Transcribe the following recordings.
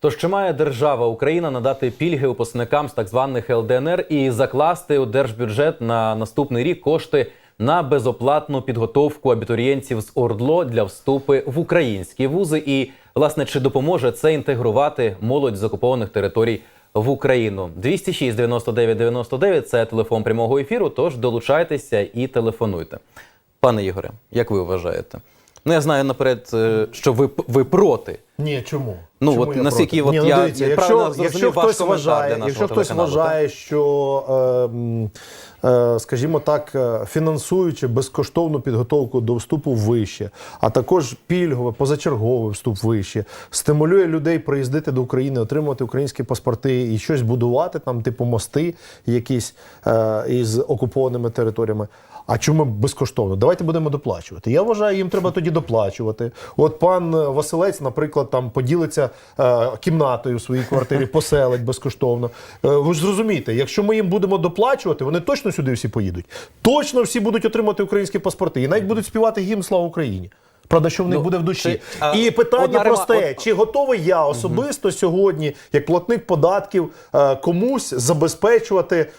Тож чи має держава Україна надати пільги випускникам з так званих ЛДНР і закласти у держбюджет на наступний рік кошти на безоплатну підготовку абітурієнтів з ОРДЛО для вступу в українські вузи? І власне чи допоможе це інтегрувати молодь з окупованих територій в Україну? 206 99 99 – це телефон прямого ефіру. Тож долучайтеся і телефонуйте. Пане Ігоре, як ви вважаєте? Ну я знаю наперед, е, що ви ви проти. Ні, чому? Ну, Чому от я наскільки проти? от Ні, я- ну, дивіться, я якщо, правильно зрозумів якщо хтось коментар для вважає, якщо хтось вважає, що, е, е, скажімо так, е, фінансуючи безкоштовну підготовку до вступу в вище, а також пільгове, позачерговий вступ в вище, стимулює людей приїздити до України, отримувати українські паспорти і щось будувати, там, типу мости якісь е, із окупованими територіями. А чому безкоштовно? Давайте будемо доплачувати. Я вважаю, їм треба тоді доплачувати. От пан Василець, наприклад, там поділиться е, кімнатою в своїй квартирі, поселить безкоштовно. Е, ви ж зрозумієте, якщо ми їм будемо доплачувати, вони точно сюди всі поїдуть. Точно всі будуть отримати українські паспорти і навіть будуть співати гімн Слава Україні. Правда, що в них Ну, буде в душі. це- і питання одна просте: от- чи готовий я особисто сьогодні, як платник податків, е, комусь забезпечувати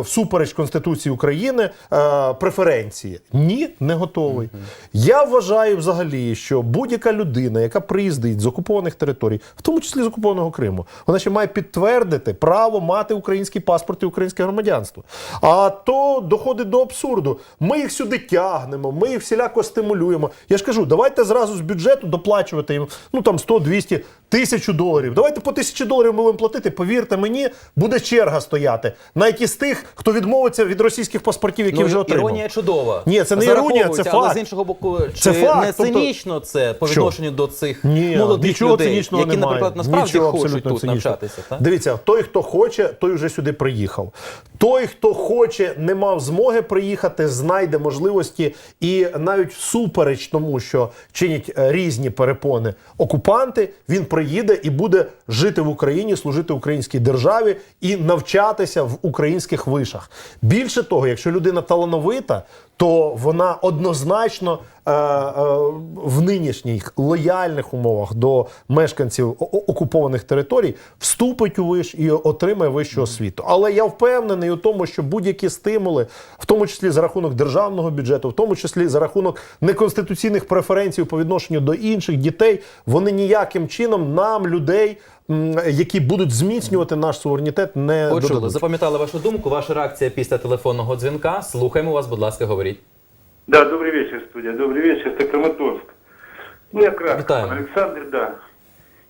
всупереч Конституції України е, преференції? Ні, не готовий. Я вважаю взагалі, що будь-яка людина, яка приїздить з окупованих територій, в тому числі з окупованого Криму, вона ще має підтвердити право мати український паспорт і українське громадянство. А то доходить до абсурду. Ми їх сюди тягнемо, ми їх всіляко стимулюємо. Я ж кажу, давайте зразу з бюджету доплачувати їм ну там 100, 200, тисячу доларів. Давайте по тисячі доларів ми будемо платити. Повірте мені, буде черга стояти. Навіть тих, хто відмовиться від російських паспортів, які Ну, вже отримав. іронія чудова. Ні, це не іронія, це Зараховується, Але факт. з іншого боку, чи Це факт, не тобто- цинічно це по Що? відношенню до цих Ні, молодих нічого людей, які, немає. наприклад, насправді Нічого хочуть тут цинічного. навчатися? Так? Дивіться, той, хто хоче, той вже сюди приїхав. Той, хто хоче, не мав змоги приїхати, знайде можливості і навіть всупереч тому, що чинять е, різні перепони окупанти, він приїде і буде жити в Україні, служити українській державі і навчатися в українських вишах. Більше того, якщо людина талановита, то вона однозначно е, е, в нинішніх лояльних умовах до мешканців окупованих територій вступить у виш і отримає вищу освіту. Але я впевнений у тому, що будь-які стимули, в тому числі за рахунок державного бюджету, в тому числі за рахунок неконституційних преференцій по відношенню до інших дітей, вони ніяким чином нам, людей, які будуть зміцнювати наш суверенітет, не Почули, додадуть. запам'ятали вашу думку. Ваша реакція після телефонного дзвінка. Слухаємо вас, будь ласка, говоріть. Да, добрый вечер, студия. Добрый вечер, это Краматорск. Ну, я кратко. Александр, да.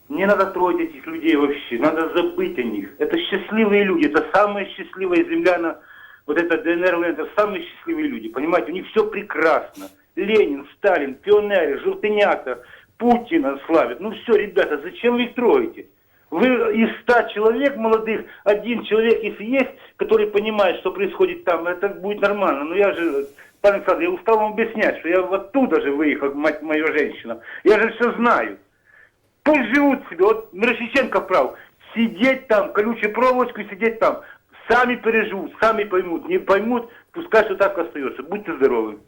Не надо троить этих людей вообще, надо забыть о них. Это счастливые люди, это самая счастливая земля на вот это ДНР, это самые счастливые люди, понимаете, у них все прекрасно. Ленин, Сталин, пионеры, Желтынята, Путина славят. Ну все, ребята, зачем вы их троите? Вы из ста человек молодых, один человек, если есть, который понимает, что происходит там, это будет нормально. Но я же, пан Александр, я устал вам объяснять, что я оттуда же выехал, мать моя женщина. Я же все знаю. Пусть живут себе. Вот Мирошниченко прав. Сидеть там, колючей проволочкой сидеть там. Сами переживут, сами поймут. Не поймут, пускай все так остается. Будьте здоровы.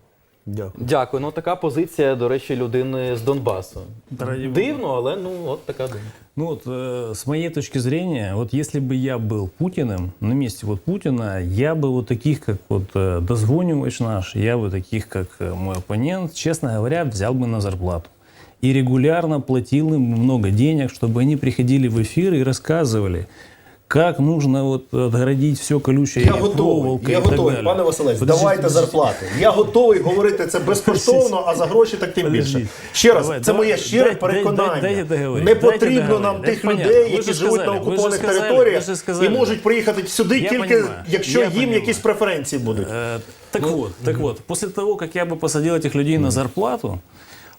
Дякую. Дякую. Ну така позиція, до речі, людини з Донбасу. Ради Дивно, але ну от така думка. Ну вот, э, с моей точки зрения, вот если бы я был Путиным, на месте вот Путина, я бы вот таких, как вот э, Дозвонивач наш, я бы таких, как э, мой оппонент, честно говоря, взял бы на зарплату. И регулярно платил им много денег, чтобы они приходили в эфир и рассказывали, как нужно вот отгородить все колючее Я готовий, проволокой я и так готовий, далее. пане Василець, Подождите, давайте подождите. зарплати. Я готовий говорити це безкоштовно, а за гроші так тим більше. Подождіть. Ще раз, Давай, це давай, моє щире дай- дай- переконання. дайте договорити, Не дайте потрібно договорити. нам Це тих понятно. людей, Ви які ж живуть на сказали, ви ж окупованих сказали, територіях ви ж і сказали. можуть приїхати сюди Я тільки, понимаю, якщо я їм понимаю. якісь преференції будуть. Э, Так вот, так вот, после того, как я бы посадил этих людей на зарплату,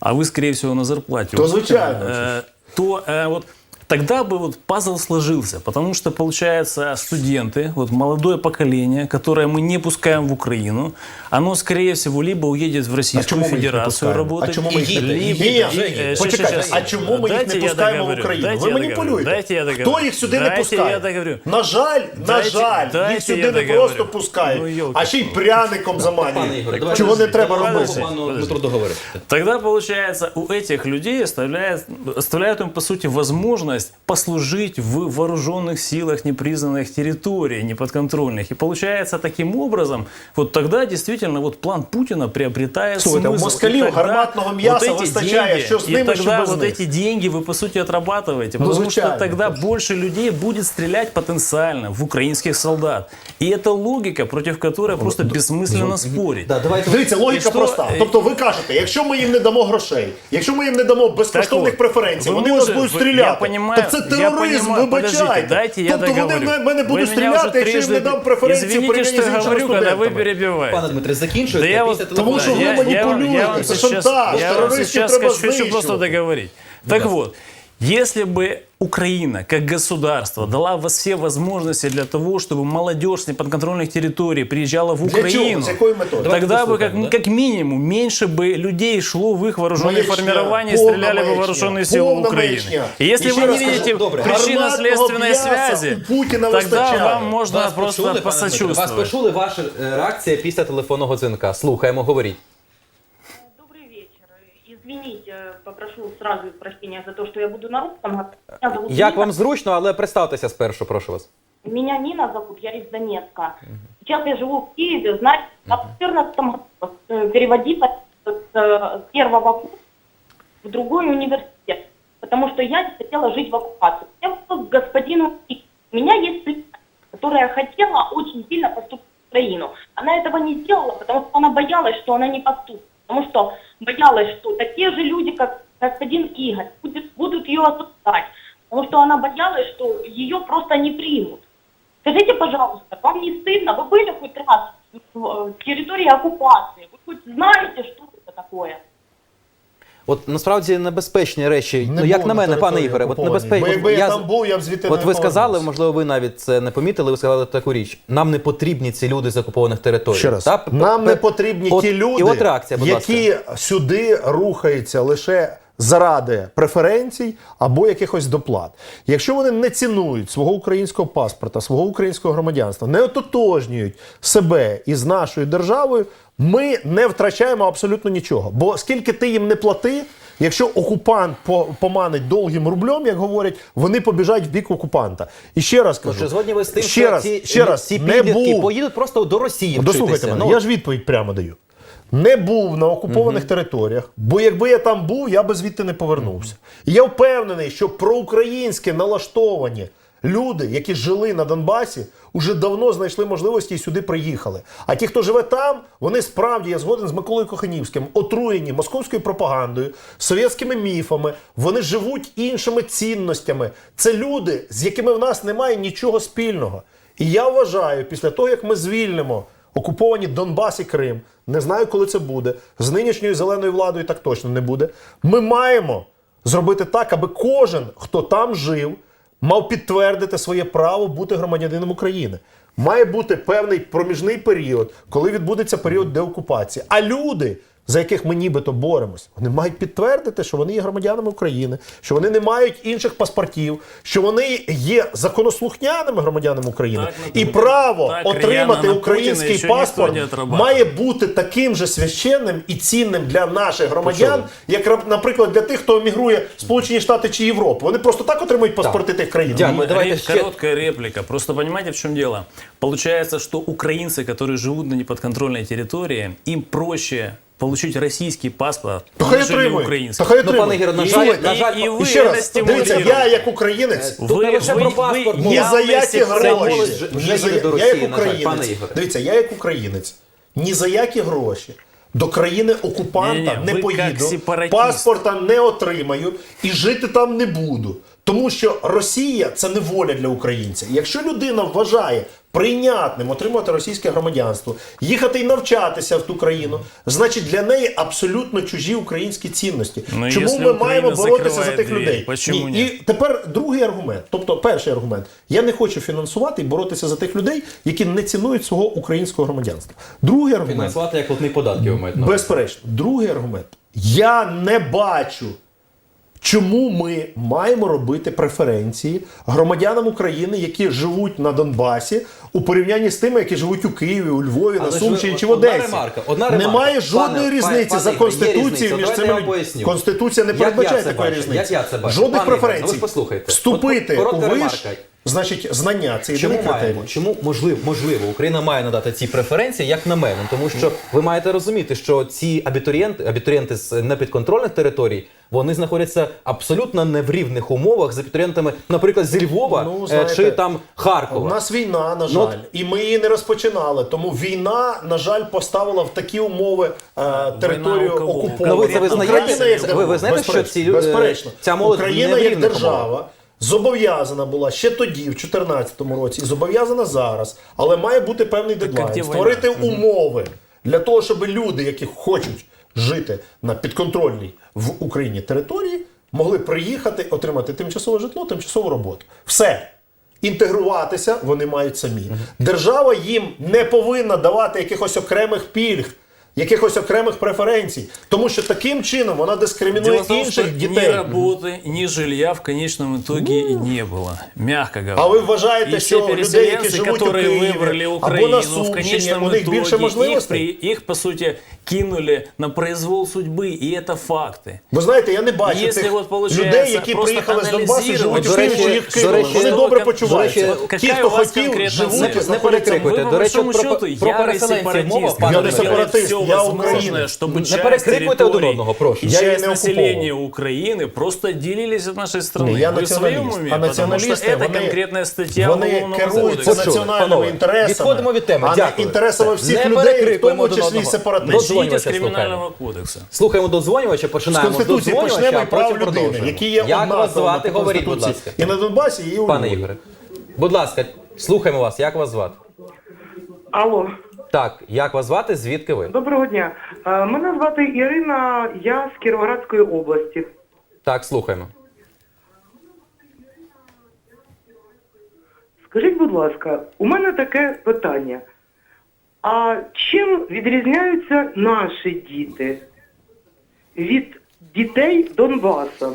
а вы, скорее всего, на зарплате, То вот, звичайно. э, то э, вот тогда бы вот пазл сложился, потому что, получается, студенты, вот молодое поколение, которое мы не пускаем в Украину, оно, скорее всего, либо уедет в Российскую чому ми їх не Федерацию пускаємо? работать, А чому ми їх не либо- пускаємо? Ні, Э, щас, почекайте, щас, а чому ми їх дайте не я пускаємо в договорю, Україну? дайте Ви я маніпулюєте. договорю, Дайте я договорю. Хто їх сюди не Дайте пускає? я договорю. На жаль, на Дайте- жаль, їх дайте сюди я не договорю. просто пускають, Ну, йолки. а ще й пряником Пане заманюють. Ігоре, давайте Чого не треба дамо робити? пану Дмитру договорити. Тогда, получается, у этих людей оставляет, оставляют им, по сути, возможность возможность послужить в вооруженных силах непризнанных территорий, неподконтрольных. И получается таким образом, вот тогда действительно вот план Путина приобретает Слушайте, у смысл. москалів И тогда гарматного м'яса эти вистачає, деньги- що з и ними, що тогда без вот них. эти деньги вы по сути отрабатываете, Ну, потому что звичайно. тогда больше людей будет стрелять потенциально в украинских солдат. И это логика, против которой просто бессмысленно спорить. Да, давайте Дивіться, логіка І що, проста. е, Тобто ви кажете, якщо ми їм не дамо грошей, якщо ми їм не дамо безкоштовних от, преференцій, ви вони нас може- будуть ви- стріляти. я понімаю, то це я тероризм, понімаю. Подождите, вибачайте. дайте я тобто вони договорю. в мене Вы будуть меня уже стріляти, якщо їм не трижды- дам преференції Извините, порівняно что з я іншими говорю, когда вы студентами. перебиваете. Пане Дмитре, закінчуйте Да я після вот, Тому що да, ви я- я вам- маніпулюєте, я вам це сейчас- шантаж, Я вам терористів сейчас треба хочу просто знищувати. договорить. Так вот, если бы Украина, как государство, дала во- все возможности для того, чтобы молодежь с неподконтрольных территорий приезжала в Для чого? Украину, З якою метою? Давайте тогда бы как, послухаємо, да? как минимум меньше бы людей шло в их вооруженные Маячня, формирования и повна стреляли бы в маячня, вооруженные силы повна Украины. маячня. И если І вы ще не раз кажу, видите добре. причинно-следственной Гарматного связи, м'яса у Путіна тогда вистачає. вам можно Вас просто почули, пане Дмитре? Вас посочувствовать. почули ваша е, реакція після телефонного дзвінка. Слухаємо, говоріть. Добрый вечер. Извините, попрошу сразу прощения за то, что я буду на русском. Меня зовут Як Нина. вам зручно, але представтеся спершу, прошу вас. Меня Нина зовут, я из Донецка. Сейчас я живу в Киеве, знаете, а в 2014 году э, переводила с э, первого курса в другой университет, потому что я не хотела жить в оккупации. Я была к господину И. У меня есть племянница, которая хотела очень сильно поступить в Украину. Она этого не сделала, потому что она боялась, что она не поступит. Потому что боялась, что такие же люди, как господин Игорь, будет- будут ее осуждать. Потому что она боялась, что ее просто не примут. Скажите, пожалуйста, вам не стыдно? Вы были хоть раз в э, территории оккупации? Вы хоть знаете, что это такое? От насправді небезпечні речі. Не ну як на мене, пане Ігоре, от небезпечно. Бо якби я там був, я б звідти От не ви сказали, можливо, ви навіть це не помітили. Ви сказали таку річ. Нам не потрібні ці люди з окупованих територій. Ще раз, Та? нам П- не потрібні от- ті люди, І от реакція, будь які ласка. сюди рухаються лише заради преференцій або якихось доплат. Якщо вони не цінують свого українського паспорта, свого українського громадянства, не ототожнюють себе із нашою державою, ми не втрачаємо абсолютно нічого. Бо скільки ти їм не плати. Якщо окупант по- поманить довгим рублем, як говорять, вони побіжать в бік окупанта. І ще раз кажу, Чи згодні ви з тим, ще що раз, ці, ще раз, ці не був. поїдуть просто до Росії Дослухайте мене, Ну, я ж відповідь прямо даю. Не був на окупованих територіях, бо якби я там був, я би звідти не повернувся. І я впевнений, що проукраїнське налаштовані люди, які жили на Донбасі, уже давно знайшли можливості і сюди приїхали. А ті, хто живе там, вони справді, я згоден з Миколою Коханівським, отруєні московською пропагандою, совєтськими міфами, вони живуть іншими цінностями. Це люди, з якими в нас немає нічого спільного. І я вважаю, після того, як ми звільнимо окуповані Донбас і Крим, не знаю, коли це буде. З нинішньою зеленою владою так точно не буде. Ми маємо зробити так, аби кожен, хто там жив, мав підтвердити своє право бути громадянином України. Має бути певний проміжний період, коли відбудеться період деокупації. А люди, за яких ми нібито боремось, вони мають підтвердити, що вони є громадянами України, що вони не мають інших паспортів, що вони є законослухняними громадянами України, Так, і наприклад, право так отримати рьяно на український Путіна ще паспорт ніхто не отрабатывает. має бути таким же священним і цінним для наших громадян, Почули. як рап- наприклад для тих, хто емігрує в Сполучені Штати чи Європу. Вони просто так отримують паспорти тих країн. Дякую. Ре- давайте ще- Короткая реплика. Просто понимаете, в чем дело? Получается, что украинцы, которые живут на неподконтрольной территории, им проще получить российский паспорт, То хай нежели отримують. украинский. То хай Ну, пане. Ігоре, на жаль, на жаль, і- і ви І ще раз, дивіться, я як українець, Тут не лише про паспорт ви ні за які гроші. вже- за- я як на жаль, пане. Ігоре. Дивіться, я як українець. Ні за які гроші. До країни окупанта Ні-ні, не ви поїду, паспорта не отримаю і жити там не буду. Тому що Росія це не воля для українця. Якщо людина вважає прийнятним отримати російське громадянство, їхати і навчатися в ту країну, значить для неї абсолютно чужі українські цінності. Ну, Чому ми Україна маємо боротися за тих людей? Ні. ні? І тепер другий аргумент. Тобто, перший аргумент: я не хочу фінансувати і боротися за тих людей, які не цінують свого українського громадянства. Другий аргумент. Фінансувати як платний податки увазі. Безперечно, другий аргумент. Я не бачу Чому ми маємо робити преференції громадянам України, які живуть на Донбасі, у порівнянні з тими, які живуть у Києві, у Львові, на Сумщині чи в одна Одесі? ремарка, одна ремарка. Немає жодної Пане- різниці пане за конституцією між цими людьми. Конституція не передбачає такої різниці. Як я це бачу? Жодних Пане преференцій. ну ви ж послухайте. Вступити От- у виш, ремарка. Значить, знання це Чому критерій. маємо? Чому можливо, можливо Україна має надати ці преференції, як на мене? Тому що ви маєте розуміти, що ці абітурієнти, абітурієнти з непідконтрольних територій. Вони знаходяться абсолютно не в рівних умовах з абітурієнтами, наприклад, зі Львова Ну, е, знаєте, чи там У Харкова. нас війна, на жаль, Ну, от- і ми її не розпочинали. Тому війна, на жаль, поставила в такі умови е, територію у кого? окуповану. Ну, ви це визнаєте? Україна як Ви- ви знаєте, що безперечно, ці лю- безперечно. ця молодь Україна не в як рівних держава. Зобов'язана була ще тоді, в 2014 році, і зобов'язана зараз, але має бути певний дедлайн. Створити умови для того, щоб люди, які хочуть жити на підконтрольній в Україні території, могли приїхати, отримати тимчасове житло, тимчасову роботу. Все. Інтегруватися вони мають самі. Держава їм не повинна давати якихось окремих пільг, якихось окремих преференцій, тому що таким чином вона дискримінує Дело в том, что інших ни дітей. работы, ни жилья в конечном итоге и не было, мягко говоря. А ви вважаєте, и що все людей, які переселенцы, живуть у которые Києві выбрали або Украину, на в Сумщині, конечном у них більше итоге их, можливостей? при- их, по сути, кинули на произвол судьбы, и это факты. Ви знаєте, я не бачу Якщо тих от, получається, людей, які просто приїхали з Донбасу і живуть До у Києві, речі, що їх до кинули. речі, Вони до добре речі, почуваються. какая Ті, у хто вас хотів, конкретна живуть цель? і Не знаходяться. перекрикуйте. Вы, До по речі, большому про- счету, про ярый переселенців мова, сепаратист, пане который Я не Ігоре. делает сепаратист, все я возможное, українець. чтобы Не часть перекрикуйте один территорий, одного, прошу. Я її часть не населения Украины просто отделились от нашей страны. Ні, я Вы в своем націоналіст. уме? А Потому что націоналісти, это вони, конкретная статья вони Уголовного керуються кодекса. Почули, національними панове. інтересами, Відходимо від теми. а не Дякую. інтересами Все. всіх Не людей, в перекрикуємо тому один числі і одного. сепаратистів. Начните с Дозвонюватися криминального кодекса. Слухаємо додзвонювача, З починаємо з Конституції додзвонювача, почнемо а і прав потім людини, продовжуємо. які є Як вас однаковими звати? по Говоріть, будь Конституції. ласка. І на Донбасі, і у Пане Львові. Ігоре, будь ласка, слухаємо вас. Як вас звати? Алло, так, як вас звати? Звідки ви? доброго дня. Е, Мене звати Ірина, я з Кіровоградської області. Так, слухаємо. Скажіть, будь ласка, у мене таке питання. А чим відрізняються наші діти від дітей Донбаса?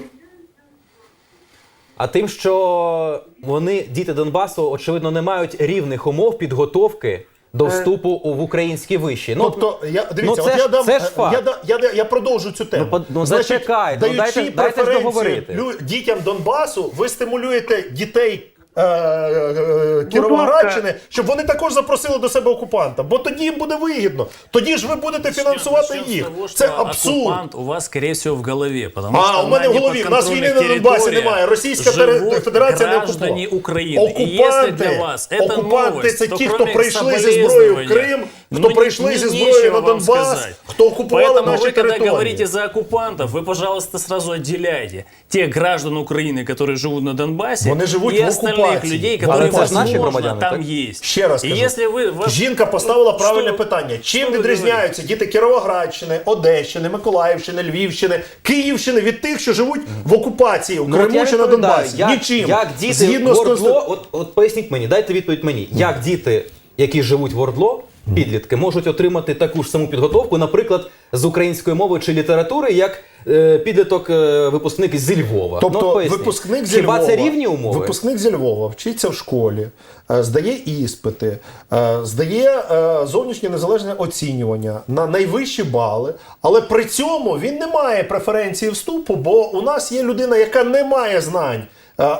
А тим, що вони, діти Донбасу, очевидно, не мають рівних умов підготовки до вступу в українські виші. Ну, Тобто, я дивіться, ну, це от ж- я дам це ж е, факт. Я, да- я, да- я продовжу цю тему. Ну, по- ну, зачекайте, ну, даючи дайте- дайте ж договорити. лю- дітям Донбасу, ви стимулюєте дітей. е, е, Кіровоградщини, щоб вони також запросили до себе окупанта, бо тоді їм буде вигідно. Тоді ж ви будете фінансувати Начнем с їх. того, Це что абсурд. Оккупант у вас, скорее всего, в голове. Потому А, что у мене на в голові. У нас війни на неподконтрольных Донбасі территориях немає. Російська тере- живут Федерація не граждане окупувала. Украины. И если для вас это окупанти новость, це то ті, хто кроме прийшли зі зброєю в соболезнования, Крим, ну, хто не- прийшли не- зі нечего зброєю на вам Донбас, сказать. хто окупували Поэтому наші вы, когда території. говорите за оккупантов, вы, пожалуйста, сразу отделяйте тех граждан Украины, которые живут на Донбассе, Вони живуть и в остальных окупації. людей, В которые, окупації. Наші возможно, громадяни, там так? есть. Ще раз И кажу. если вы... вас- Жінка поставила правильне Що- питання. Чим ви відрізняються діти Кіровоградщини, Одещини, Миколаївщини, Львівщини, Київщини від тих, що живуть в окупації у Ну, от Криму я чи на відповідаю, Донбасі? Як, Нічим. Як діти Згідно з Ордло, Конституцією. от, от поясніть мені, дайте відповідь мені, як діти, які живуть в Ордло, підлітки, можуть отримати таку ж саму підготовку, наприклад, з української мови чи літератури, як е, підліток е, випускник зі Львова. Тобто Ну, випускник зі Хіба Львова, це рівні умови? Випускник зі Львова вчиться в школі, е, здає іспити, е, здає е, зовнішнє незалежне оцінювання на найвищі бали, але при цьому він не має преференції вступу, бо у нас є людина, яка не має знань.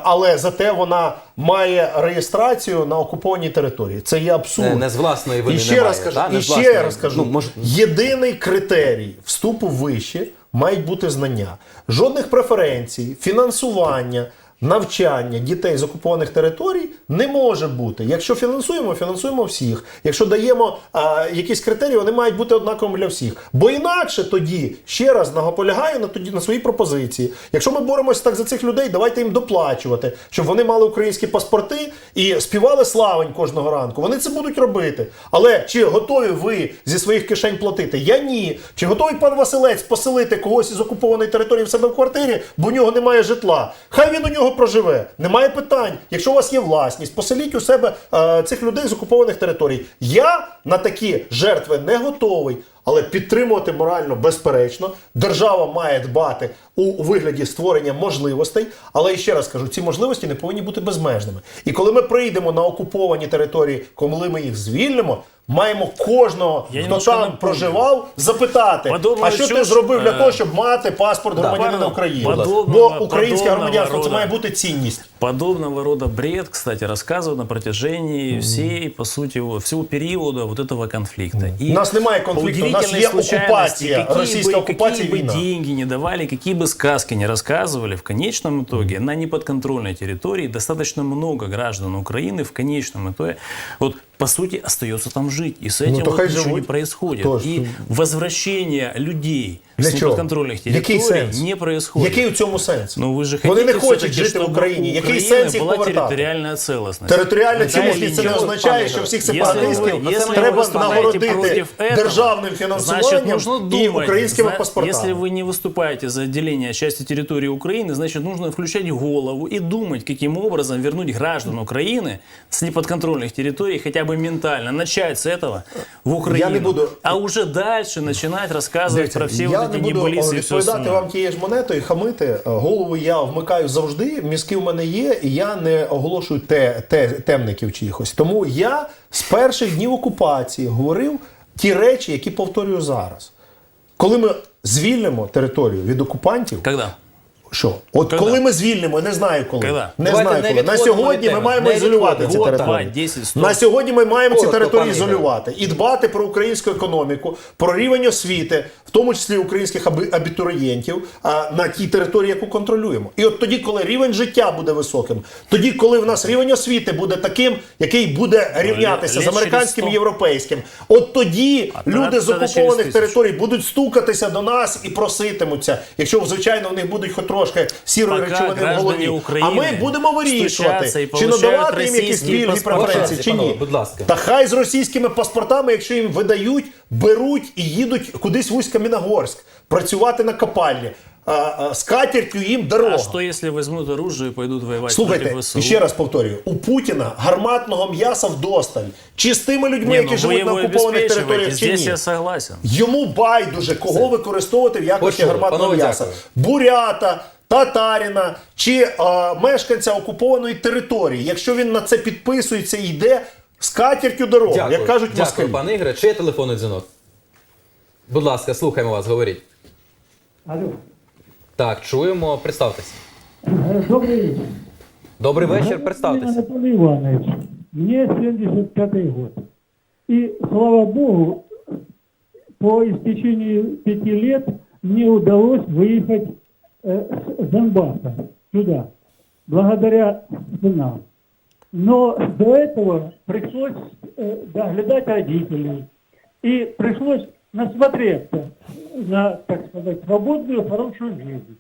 Але зате вона має реєстрацію на окупованій території. Це є абсурд. Не- не з власної вини і ще немає, раз кажу? Не і ще раз кажу, Ну, може- Єдиний критерій вступу в виші мають бути знання. Жодних преференцій, фінансування, навчання дітей з окупованих територій не може бути. Якщо фінансуємо, фінансуємо всіх. Якщо даємо а, якісь критерії, вони мають бути однаковими для всіх. Бо інакше тоді ще раз наполягаю на тоді на своїй пропозиції. Якщо ми боремося так за цих людей, давайте їм доплачувати, щоб вони мали українські паспорти і співали славень кожного ранку. Вони це будуть робити. Але чи готові ви зі своїх кишень платити? Я ні. Чи готовий пан Василець поселити когось із окупованої території в себе в квартирі, бо у нього немає житла? Хай він у нього проживе. Немає питань. Якщо у вас є власність, поселіть у себе е, цих людей з окупованих територій. Я на такі жертви не готовий. Але підтримувати морально безперечно, держава має дбати у вигляді створення можливостей. Але ще раз кажу, ці можливості не повинні бути безмежними. І коли ми прийдемо на окуповані території, коли ми їх звільнимо Маємо кожного, Я хто немножко там напомню. проживав, запитати, Подобно а що ти чушь, зробив для е, того, щоб мати паспорт громадянина Подобно- України? подобного- Бо українське подобного громадянство це рода. має бути цінність. Подобного рода бред, кстати, рассказывают на протяжении всей, по сути, вот, всего периода вот этого конфликта. И У нас немає по конфлікту, у нас удивительной є случайности, окупація, какие російська бы, окупація, какие бы війна. деньги не давали, какие бы сказки не рассказывали, в конечном итоге на неподконтрольной территории достаточно много граждан Украины в конечном итоге, вот, по сути, остается там жить. И с этим Ну, вот ничего живут. не происходит. То, И возвращение людей Для с чого? неподконтрольных Який территорий сенс? не происходит. Який у цьому сенс? Ну, ви ж Вони не хотите хочуть все-таки, жити в щоб Україні. у Який України сенс їх була повертати? територіальна цілісність? Територіальна Да цілісність или це не нет? означає, що всіх Если сепаратистів вы- если вы треба выступаете нагородити против этого, державним Значит, фінансуванням нужно і думать. українськими Зна- паспортами. Если вы не выступаете за отделение части территории Украины, значит, нужно включать голову и думать, каким образом вернуть граждан Украины с неподконтрольных территорий хотя бы ментально. Начать с этого в Украину. не буду- А уже дальше начинать рассказывать Дивіться, про все я вот не эти буду небылицы и все відповідати остальное. вам тією ж монетою, хамити. Е, Голову я вмикаю завжди, мізки в мене є, і я не оголошую те, те, темників чиїхось. Тому я з перших днів окупації говорив ті речі, які повторюю зараз. Коли ми звільнимо територію від окупантів, Когда? Що? От Когда? коли ми звільнимо, не знаю коли. Когда? Не Давайте знаю не коли. На сьогодні ми маємо Не ізолювати ці території. 10, На сьогодні ми маємо ці території пане ізолювати і дбати про українську економіку, про рівень освіти, в тому числі українських абітурієнтів а, на тій території, яку контролюємо. І от тоді, коли рівень життя буде високим, тоді, коли в нас рівень освіти буде таким, який буде рівнятися лет з американським 100. європейським, от тоді А люди з окупованих територій будуть стукатися до нас і проситимуться, якщо звичайно в них будуть хоч трошки сірої Пока речовини в голові. України а ми будемо вирішувати, чи надавати їм якісь пільги, преференції, чи ні. Будь ласка. Та хай з російськими паспортами, якщо їм видають, беруть і їдуть кудись в Усть-Каміногорськ працювати на копальні. А, а, з катертю їм дорога. А что, если возьмут оружие и пойдут воевать Слухайте, против ВСУ? ще раз повторюю: у Путіна гарматного м'яса вдосталь. Чи з тими людьми, Не, які ну живуть на окупованих територіях, чи ні? я согласен. Йому байдуже, кого використовувати в якості гарматного Панове, м'яса. дякую. Бурята, татаріна чи а, мешканця окупованої території. Якщо він на це підписується і йде з катертю дорогу, Дякую. як кажуть Дякую, москалі. пане Ігоре. Чи є телефонний дзвінок? Будь ласка, слухаємо вас, говоріть. Алло. Так, чуємо, представтеся. Э, Добрый вечер. Добрий вечір, Говорит представтеся. Анатолий Иванович, мне 75 год. И, слава богу, по истечении пяти лет мне удалось выехать э, С Донбасса сюда, благодаря сынам. Но до этого пришлось э, доглядать родителей. И пришлось насмотреться на, так сказать, свободную, хорошую жизнь.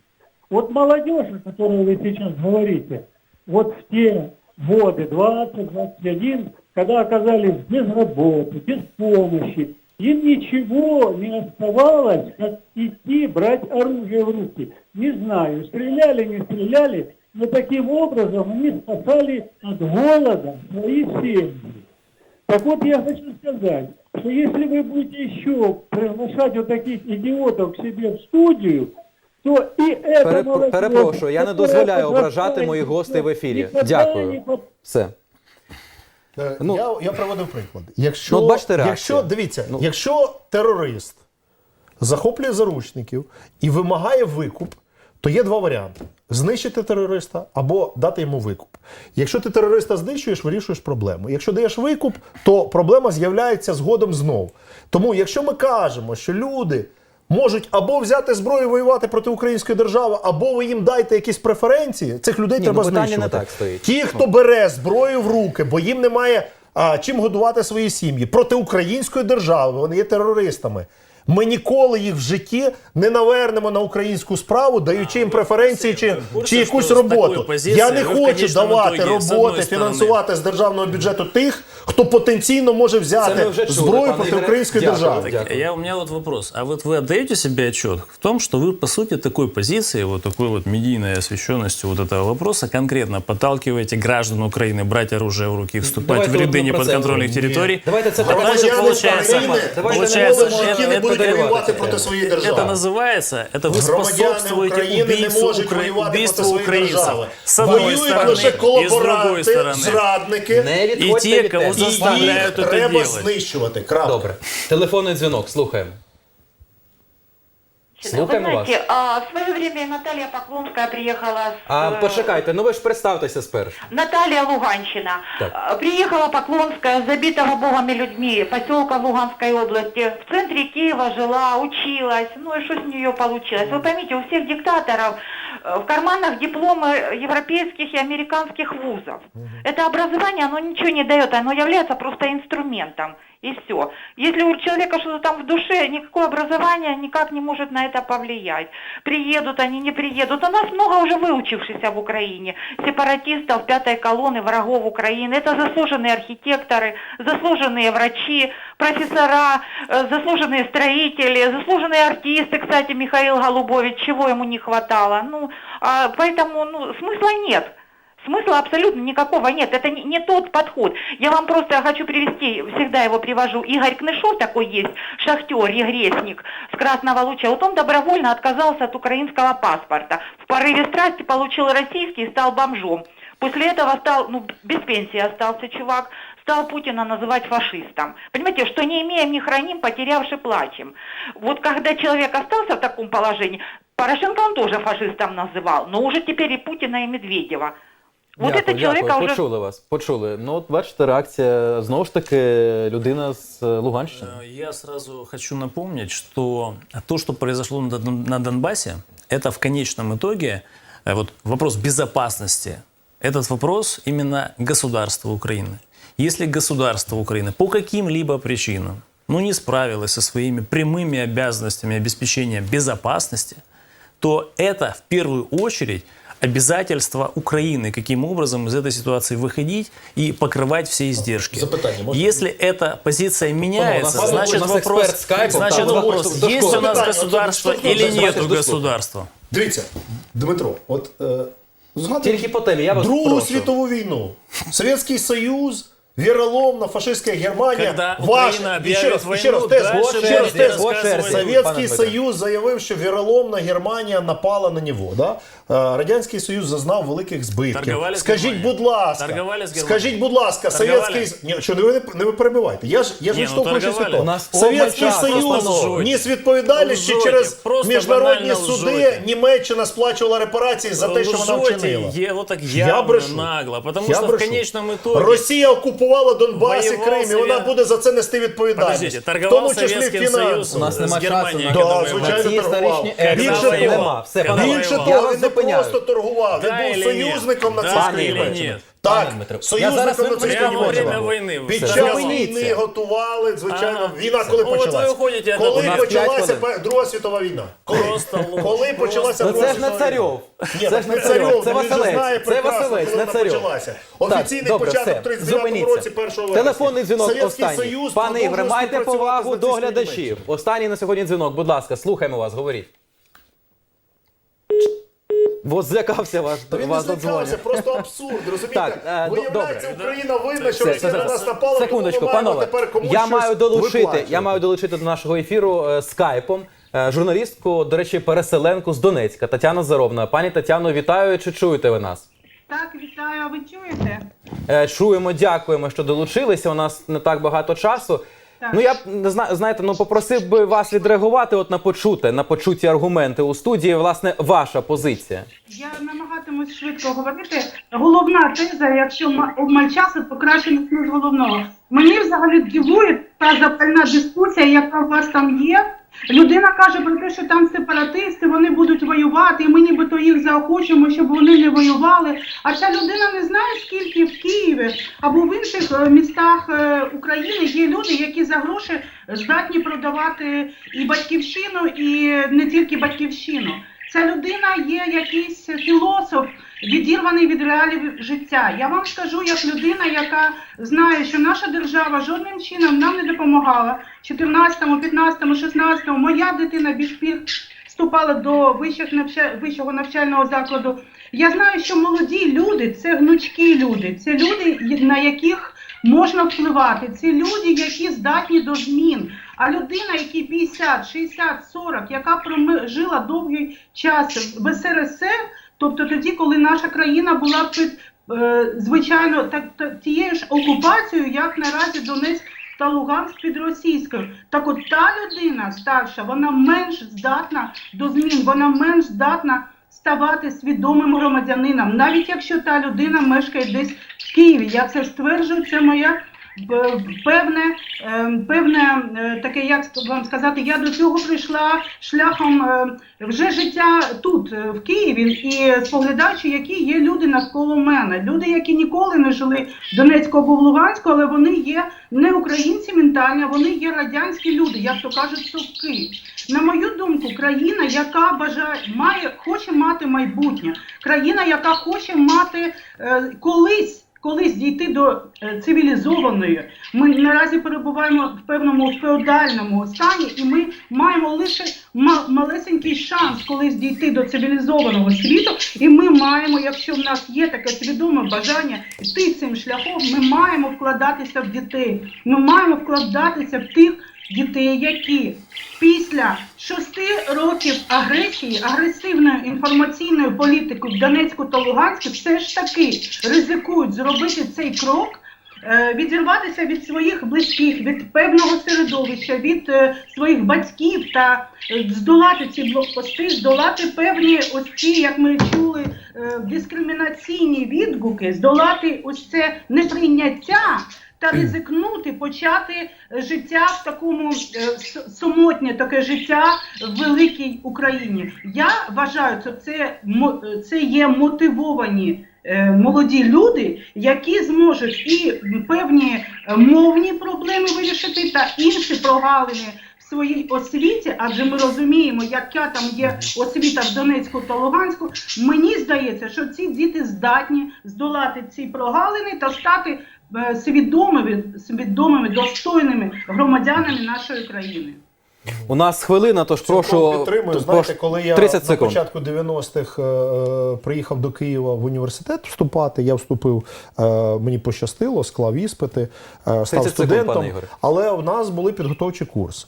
Вот молодежь, о которой вы сейчас говорите, вот в те годы, 20-21, когда оказались без работы, без помощи, им ничего не оставалось, как идти брать оружие в руки. Не знаю, стреляли, не стреляли, но таким образом они спасали от голода свои семьи. Так вот, я хочу сказать, что если вы будете еще приглашать вот таких идиотов к себе в студию, то и это Перепро- молодежь, перепрошую, я не дозволяю ображати моїх гостей в ефірі. Дякую. Все. Е, Ну, я, я проводив приклад. Якщо, ну, бачите реакцію. якщо дивіться, Ну. якщо терорист захоплює заручників і вимагає викуп, то є два варіанти: знищити терориста або дати йому викуп. Якщо ти терориста знищуєш, вирішуєш проблему. Якщо даєш викуп, то проблема з'являється згодом знов. Тому, якщо ми кажемо, що люди. Можуть або взяти зброю і воювати проти української держави, або ви їм дайте якісь преференції. Цих людей Ні, треба ну, питання не так стоїть. Ті, хто бере зброю в руки, бо їм немає а, чим годувати свої сім'ї проти української держави, вони є терористами. Ми ніколи їх в житті не навернемо на українську справу, даючи їм преференції чи, курсі, чи якусь що з такою роботу. позицією Я не ви в хочу конечному давати ітогі, з роботи, одної сторони. фінансувати з державного бюджету тих, хто потенційно може Це ми взяти вже чули, зброю пане проти Ігоре. української Дякую. держави. Дякую. Так, я, у меня вот вопрос. А вот вы отдаете себе отчет в том, что вы, по сути, такой позиции, вот такой вот медийной освещенностью вот этого вопроса конкретно подталкиваете граждан Украины брать оружие в руки, вступать Давайте в ряды от ми про це неподконтрольных говоримо. территорий? Давайте це Тогда же Громадяни получается, України, давайте получается, не это, будемо будуть капітулювати воювати тепер. проти своєї Это держави. называется, это вы Громадяни способствуете України не убийству, можуть укра... воювати проти убийству своєї украинцев. держави. С одной Воюють стороны лише и с другой колаборанти, стороны. зрадники, Не І відходьте ті, від кого теми. і заставляють їх це треба делать. знищувати. Крапка. Добре. Телефонний дзвінок, слухаємо. Слухаємо Вы вас. знаете, а, в свое время Наталья Поклонская приехала с... А э, почекайте, ну ви ж представтеся спершу. Наталья Луганщина. Так. А, Приехала Поклонская забитого богами людьми поселка Луганской области. В центре Киева жила, училась. Ну и что с нее получилось? Вы поймите, у всех диктаторов э, в карманах дипломы европейских и американских вузов. Это образование, оно ничего не дает, оно является просто инструментом. И все. Если у человека что-то там в душе, никакое образование никак не может на это повлиять. Приедут они, не приедут. У нас много уже выучившихся в Украине. Сепаратистов, пятой колонны, врагов Украины. Это заслуженные архитекторы, заслуженные врачи, профессора, э, заслуженные строители, заслуженные артисты, кстати, Михаил Голубович, чего ему не хватало. Ну, а, поэтому ну, смысла нет. Смысла абсолютно никакого нет. Это не, не тот подход. Я вам просто хочу привести, всегда его привожу. Игорь Кнышов такой есть, шахтер, егресник с Красного Луча. Вот он добровольно отказался от украинского паспорта. В порыве страсти получил российский и стал бомжом. После этого стал, ну, без пенсии остался чувак, стал Путина называть фашистом. Понимаете, что не имеем, не храним, потерявши плачем. Вот когда человек остался в таком положении, Порошенко он тоже фашистом называл, но уже теперь и Путина, и Медведева. Вот дякую, это человека дякую. уже... Почули вас. Почули. Ну, от бачите, реакція знову ж таки людина з е, Луганщини. Э, Я сразу хочу напомнить, что то, что произошло на Дон- на Донбассе, это в конечном итоге э, вот вопрос безопасности. Этот вопрос именно государства Украины. Если государство Украины по каким-либо причинам ну, не справилось со своими прямыми обязанностями обеспечения безопасности, то это в первую очередь обязательство Украины, каким образом из этой ситуации выходить и покрывать все издержки. Запитание можно? Если эта позиция меняется, Панове, у нас- значит у нас вопрос, эксперт скайпом, значит там, вы вопрос, можете до есть школы. у нас Запитание, государство вот, что или нужно? нет Давайте ж до слуху. государства? Дивіться, Дмитро, от е, згадуйте Тільки по темі, я вас Другу прошу. світову війну. Совєтський Союз, віроломна, фашистська Германія. Когда ваш, Україна ще раз, і ще раз, війну, тез, дальше ще раз, тез. розказувати. Совєтський Пане Союз заявив, що віроломна Германія напала на нього. Да? Е, Радянський Союз зазнав великих збитків. Торгували з Скажіть, Германією? будь ласка, Торгували з Германією? скажіть, будь ласка, Торгували? Совєтський... Ні, що не ви не ви перебивайте. Я ж, я ж Ні, ну, відштовхуючись від торгували. того. У нас Совєтський Союз просто ніс відповідальність ще через просто міжнародні банально суди. лжете. Німеччина сплачувала репарації за те, що вона Лжете, вчинила. е- вот так Я явно, брешу. нагло, потому Я что брешу. в конечном итоге Росія окупувала Донбас і Крим, і вона буде за це нести відповідальність. В тому числі фінансово. У нас немає нема часу. на Да, звичайно, торгував. Більше того, нема. Все, Більше того, він не просто торгував, він був союзником на це. ні? Так, Прямо во время Німеччини. Під час війни готували, звичайно, війна коли ви почалася? Коли почалася Друга світова війна? Коли? Почалася Ну Друга це ж не царьов. Це ж не царьов, це Василець. Це Василець, не царьов. Офіційний початок все, в 39 зупиніться. році 1 вересня. Телефонний дзвінок останній. Пане Ігоре, майте повагу до глядачів. Останній на сьогодні дзвінок. Будь ласка, слухаємо вас, говоріть. Бо злякався Та він не вас злякався, просто абсурд, розумієте? Так, е, до- Виявляється, добре. Україна винна, що Все, Росія все, на все. нас напала, Секундочку, тому ми маємо панове. тепер комусь Я щось маю долучити, виплачувати. я маю долучити до нашого ефіру е, скайпом е, журналістку, до речі, переселенку з Донецька Тетяна Заровна. Пані Тетяно, вітаю. Чи чуєте ви нас? Так, вітаю, а ви чуєте? Е, Чуємо, дякуємо, що долучилися. У нас не так багато часу. Ну я б не зна- знаєте, ну попросив би вас відреагувати от на почуте, на почуті аргументи у студії. Власне, ваша позиція. Я намагатимусь швидко говорити. Головна теза, якщо ма- обмаль часу, то краще не з головного. Мені взагалі дивує та запальна дискусія, яка у вас там є. Людина каже про те, що там сепаратисти, вони будуть воювати, і ми нібито їх заохочуємо, щоб вони не воювали. А ця людина не знає, скільки в Києві або в інших е, містах е, України є люди, які за гроші здатні продавати і батьківщину, і не тільки батьківщину. Ця людина є якийсь філософ, відірваний від реалій життя. Я вам скажу, як людина, яка знає, що наша держава жодним чином нам не допомагала. В 14, 15, 16 моя дитина більш пір вступала до вищих навча... вищого навчального закладу. Я знаю, що молоді люди це гнучкі люди, це люди, на яких можна впливати. Це люди, які здатні до змін. А людина, якій 50, 60, 40, яка прожила довгий час в СРСР, тобто тоді, коли наша країна була під е, звичайно так, так тією ж окупацією, як наразі Донецьк та Луганськ під російською. Так от та людина старша, вона менш здатна до змін, вона менш здатна ставати свідомим громадянином, навіть якщо та людина мешкає десь в Києві. Я це стверджую, це моя. Певне, е, певне е, таке, як вам сказати, я до цього прийшла шляхом е, вже життя тут, е, в Києві, і споглядаючи, які є люди навколо мене. Люди, які ніколи не жили в Донецьку або в Луганську, але вони є не українці ментально, вони є радянські люди, як то кажуть, совки. На мою думку, країна, яка бажає, має, хоче мати майбутнє, країна, яка хоче мати е, колись. Колись дійти до е, цивілізованої, ми наразі перебуваємо в певному феодальному стані, і ми маємо лише ма- малесенький шанс колись дійти до цивілізованого світу. І ми маємо, якщо в нас є таке свідоме бажання йти цим шляхом, ми маємо вкладатися в дітей. Ми маємо вкладатися в тих дітей, які після шести років агресії, агресивної інформаційної політики в Донецьку та Луганську, все ж таки ризикують зробити цей крок. е, Відірватися від своїх близьких, від певного середовища, від е, своїх батьків та е, здолати ці блокпости, здолати певні ось ці, як ми чули, дискримінаційні відгуки, здолати ось це неприйняття та ризикнути почати життя в такому е, самотнє таке життя в великій Україні. Я вважаю, що це це є мотивовані. е, Молоді люди, які зможуть і певні мовні проблеми вирішити, та інші прогалини в своїй освіті, адже ми розуміємо, яка там є освіта в Донецьку та Луганську. Мені здається, що ці діти здатні здолати ці прогалини та стати свідомими, свідомими, достойними громадянами нашої країни. У нас хвилина, тож Цілком прошу підтримую. Знаєте, коли я 30 на початку 90-х е, е, приїхав до Києва в університет вступати, я вступив, е, мені пощастило, склав іспити, е, став 30 секунд, студентом. пане Ігоре. але в нас були підготовчі курси.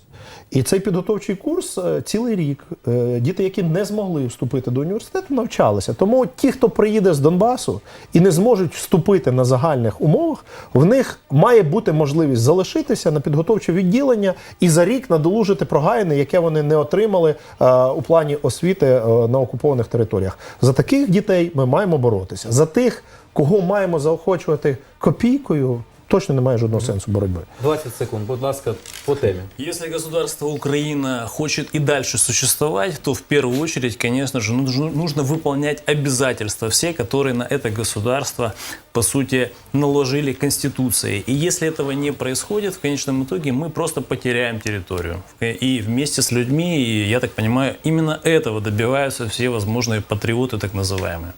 І цей підготовчий курс е, цілий рік. е, Діти, які не змогли вступити до університету, навчалися. Тому ті, хто приїде з Донбасу і не зможуть вступити на загальних умовах, в них має бути можливість залишитися на підготовче відділення і за рік надолужити прогаяне, яке вони не отримали е, у плані освіти на окупованих територіях. За таких дітей ми маємо боротися. За тих, кого маємо заохочувати копійкою, точно немає жодного сенсу боротьби. 20 секунд, будь ласка, по темі. Если государство Украина хочет и дальше существовать, то в первую очередь, конечно же, нужно, нужно выполнять обязательства все, которые на это государство, по сути, наложили Конституцией. И если этого не происходит, в конечном итоге мы просто потеряем территорию. И вместе с людьми, и я так понимаю, именно этого добиваются все возможные патриоты, так называемые.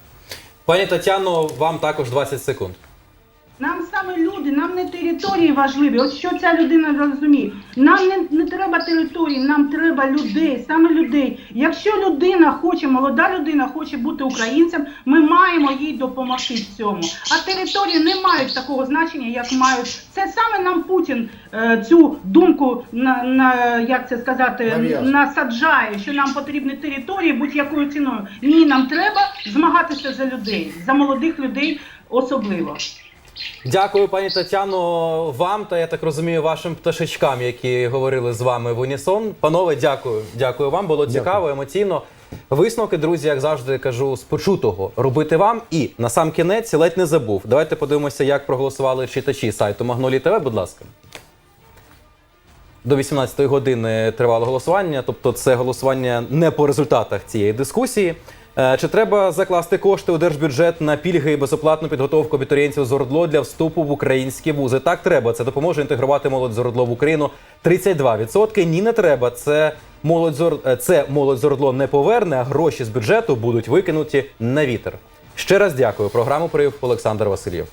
Пані Тетяно, вам також 20 секунд. Нам саме люди, нам не території важливі. От що ця людина розуміє. Нам не, не треба території, нам треба людей, саме людей. Якщо людина хоче, молода людина хоче бути українцем, ми маємо їй допомогти в цьому. А території не мають такого значення, як мають. Це саме нам Путін е, цю думку на, на як це сказати насаджає, що нам потрібні території будь-якою ціною. Ні, нам треба змагатися за людей, за молодих людей особливо. Дякую, пані Тетяно, вам та я так розумію, вашим пташечкам, які говорили з вами в унісон. Панове, дякую. Дякую вам. Було цікаво, емоційно. Висновки, друзі, як завжди кажу, з почутого робити вам. І на сам кінець ледь не забув. Давайте подивимося, як проголосували читачі сайту Магнолі ТВ, будь ласка. До 18-ї години тривало голосування, тобто це голосування не по результатах цієї дискусії. Е, Чи треба закласти кошти у держбюджет на пільги і безоплатну підготовку абітурієнтів з ОРДЛО для вступу в українські вузи? Так, треба. Це допоможе інтегрувати молодь з ОРДЛО в Україну 32%. Ні, не треба. Це молодь з Ор- е, це молодь з ОРДЛО не поверне, а гроші з бюджету будуть викинуті на вітер. Ще раз дякую. Програму провів Олександр Васильєв.